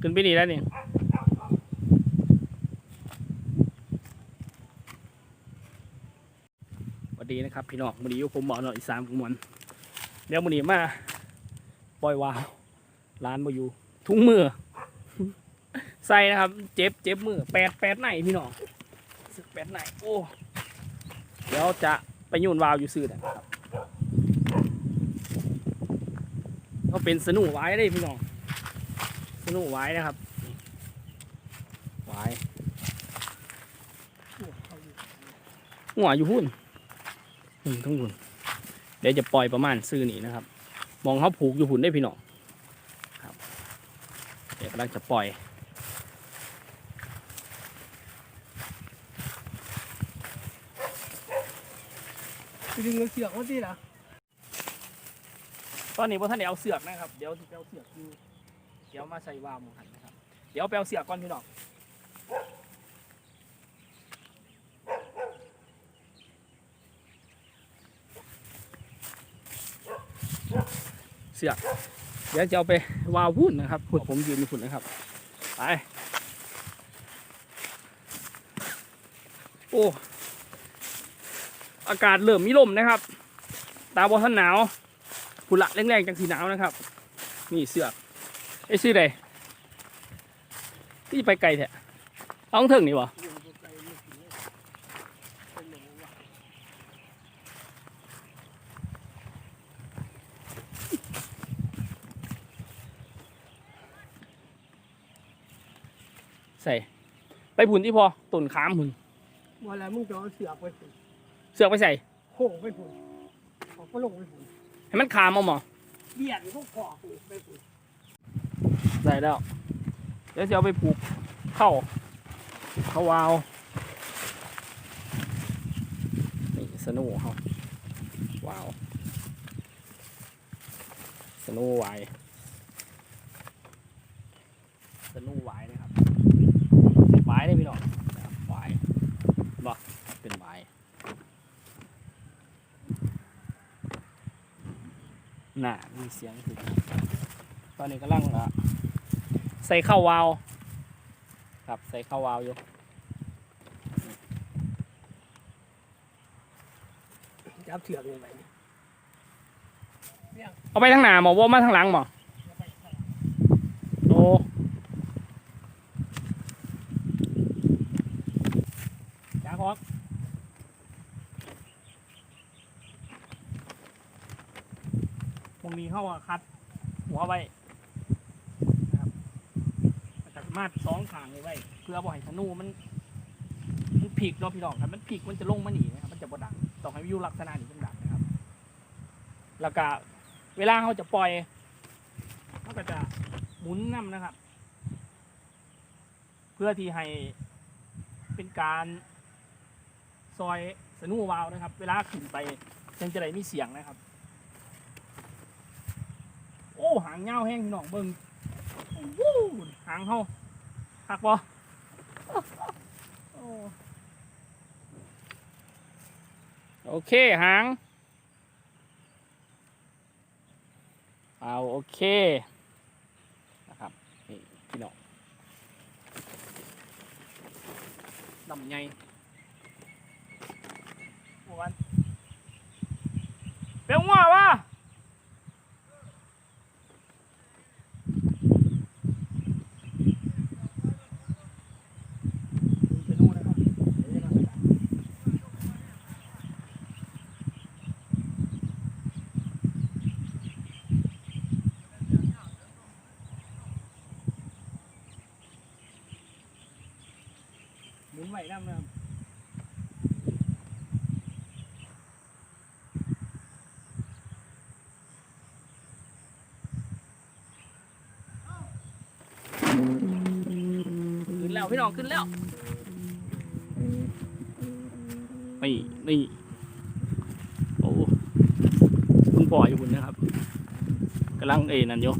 ขึ้นไปนี่แล้วนี่วัสดีนะครับ พี่น้องวันนี้อยู่ผมหมอหน่อยอีสามกุมวันเดี๋ยววันนี้มาปล่อยวาวร้านมาอยู่ ทุ่งมือ ใส่นะครับ เจ็บเจ็บมือแปดแปดไหนพี่น้องสึกแปดไหนโอ้เดี๋ยวจะไปโยนวาวอยู่ซื่อนะครับก็เป็นสนุไว้เลยพี่น้อง สนุไว้นะครับไว้หัวอยู่พุ่นอืมทั้งพุ่นเดี๋ยวจะปล่อยประมาณซื่อนี่นะครับ มองเขาผูกอยู่พุ่นได้พี่น้องครับ เดี๋ยวกำลังจะปล่อยดึงเงินเสือกว่าสิล่ะตอนนี้พอท่านเดี๋ยวเอาเสือกนะครับ เดี๋ยวจะเอาเสือกอยู่ เดี๋ยวมาใส่วามหมูหันนะครับ เดี๋ยวไปเอาเสือกก่อนพี่น้องเสือกเดี๋ยวจะเอาไปวาวุ่นนะครับพุ่นผมยืนอยู่พุ่นนะครับ ไป โอ้ อากาศเริ่มมีลมนะครับ ตาบอท่านหนาวพุละแรงๆจังสีหนาวนะครับ นี่เสือก ไอ้ซื้อใดที่ไปไกลแท้เอาของเถิงนี่วะใส่ ไปผุนที่พอต้นขามผุนว่าแล้วมึงจะเอาเสือกไปผุนเสือกไปใส่โค้งไปผุนเอาก็ลงไปผุนให้มันขามเอาหมอเบียดพวกคอผุนไปผุน ใส่แล้ว เดี๋ยวจะเอาไปผูกเข้าเข้าวาวนี่สโนูเขาว้าวสโนูไวายสโนูไวายนะครับไวได้พี่น้องไวบ่เป็นไวน่ะมีเสียงถึงตอนนี้กำลังอะ ใส่ข้าววาวครับใส่ข้าววาวอยู่จับเสือกยังไงเอาไปทางหน้าหมอว่ามาทางหลังหมอโอ้จ้าพอกตรงนี้เข้าอะคัดหัวไว้นะครับแล้วก็ มาดสองขางเลยไว้เพื่อบ่ให้ธนูมันมันผีกเนาะพี่น้องครับมันผีกมันจะลงมาหนีนะครับมันจะบ่ดังต้องให้วิวลักษณะนี้มันดังนะครับ แล้วก็เวลาเขาจะปล่อยเขาก็จะหมุนน้ำนะครับ เพื่อที่ให้เป็นการซอยสนูวาวนะครับ เวลาขึ้นไปยังจะได้มีเสียงนะครับ โอ้หางเงาแห้งพี่น้องเบิงวู้หางเขา หักบ่โอเคหางเอาโอเคนะครับนี่พี่น้องดำใหญ่วันเป็นว่าวะไปดูนะครับเดี๋ยวจะทำ ห มุนไหวน้ำนะครับขึ้นแล้วพี่น้องขึ้นแล้วนี่นี่โอ้คุณปล่อยอยู่บนนะครับกำลังเอนั่นอยู่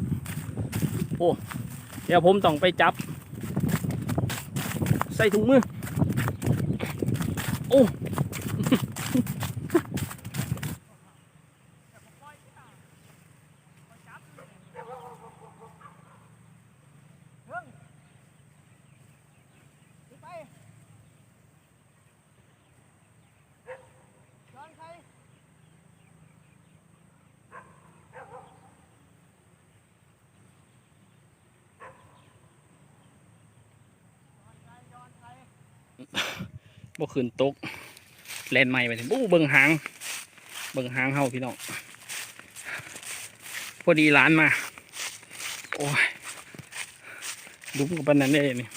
โอ้เดี๋ยวผมต้องไปจับ ใส่ถุงมือ โบ่ขึ้นตกแลนใหม่ไปถึงบู้เบิ่งหาง เบิ่งหางเฮาพี่น้องพอดีร้านมา โอ้ยดุ้มกับปานนั้นได้เลยนี่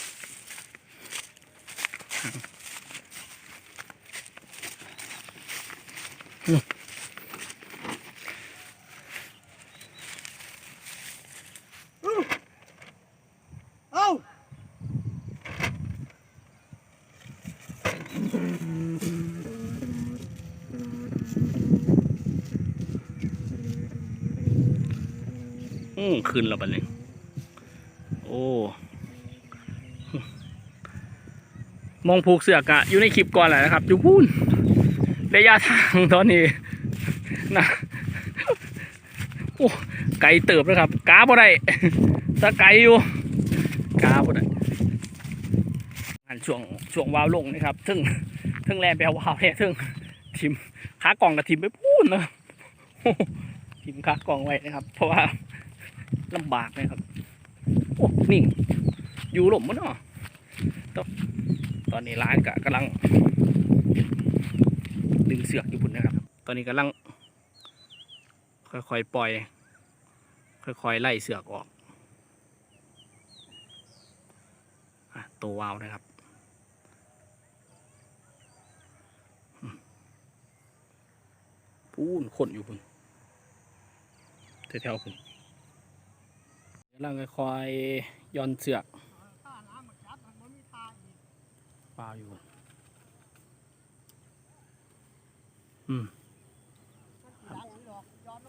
อืมขึ้นแล้วบัดนี้โอ้ มองผูกเสือกอะอยู่ในคลิปก่อนแหละนะครับ อยู่พูนระยะทางตอนนี้นะโอ้ ไกลเติบนะครับ กาบ่ได้ถ้าไกลอยู่กาบ่ได้ อันช่วงช่วงวาวลงนะครับทึ่งทึ่งแลนไปเอาวาวเนี่ยทึ่งทิมขากล่องกับทิมไปพูนนะทิมขากล่องไว้นะครับ เพราะว่าลำบากนะครับโอ้นิ่งอยู่หล่มมั้งเนาะตอนนี้ร้านกะกำลังดึงเสือกอยู่พุ่นนะครับ ตอนนี้กำลัง ค่อยๆปล่อย ค่อยๆไล่เสือกออกอตัววาวนะครับอืม ปูนขนอยู่พุ่นแถวๆพุ่นกำลังค่อยย่อนเสือป่างอีกปลาอยู่อืมมันสิดัง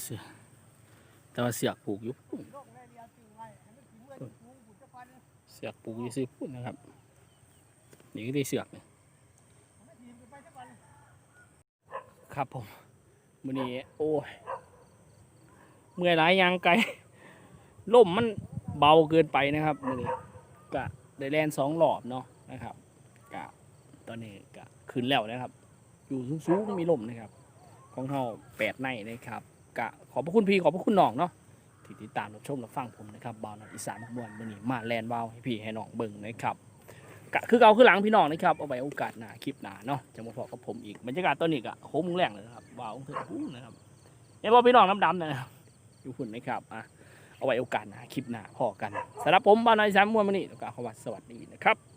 เสือแต่ว่าเสือกผูกอยู่ลงเลยเดียวจึงไว้ให้มันสิเมื่อยสูงบุญจะฟันเสือกผูกอยู่ซื้อพุ่นนะครับนี่ก็ได้เสือกเนี่ย มันทีมไปจะฟัน ครับ ผมมือนี้โอ้ยเมื่อยหลายยางไกลล่มมันเบาเกินไปนะครับมือนี้กะได้แลนสองหลอบเนาะนะครับกะตอนนี้กะขึ้นแล้วนะครับ อยู่สูงๆมีลมนะครับ ของเฮาแปดในนะครับ กะขอบพระคุณพี่ขอบพระคุณน้องเนาะที่ติดตามรับชมรับฟังผมนะครับบาวน้อยอีสานมวนมือนี้มาแลนเบาวให้พี่ให้น้องเบิ่งนะครับ กะคือเอาคือหลังพี่น้องนะครับเอาไว้โอกาสหน้าคลิปหน้าเนาะจะมาพอกับผมอีกบรรยากาศตอนนี้กะโค้งแรงเลยนะครับว้าวเถื่อนนะครับเนี่ยพอพี่น้องน้ำดำนะครับอยู่หุ่นนะครับอะเอาไว้โอกาสหน้าคลิปหน้าพอกันสำหรับผมบ้านนายอีสานมวนมื้อนี้แล้วก็ขอวัสสวัสดีนะครับ